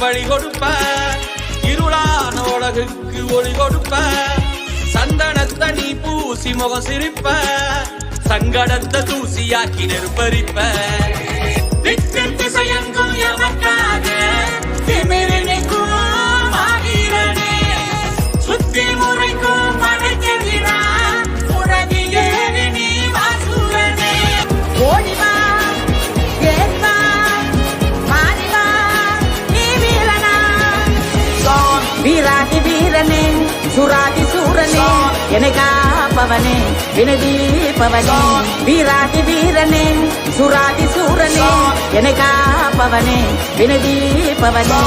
வழி கொடுப்ப. இருளான உலகுக்கு ஒளி கொடுப்ப. சந்தனத்தை நீ பூசி முகம் சிரிப்ப. சங்கடத்தை தூசியாக்கி நெருப்பறிப்ப வீராதி வீரனே சுராதி சூரனே என்னை காப்பவனே வினதீபவனே வீராதி வீரனே சுராதி சூரனே என்னை காப்பவனே வினதீபவனே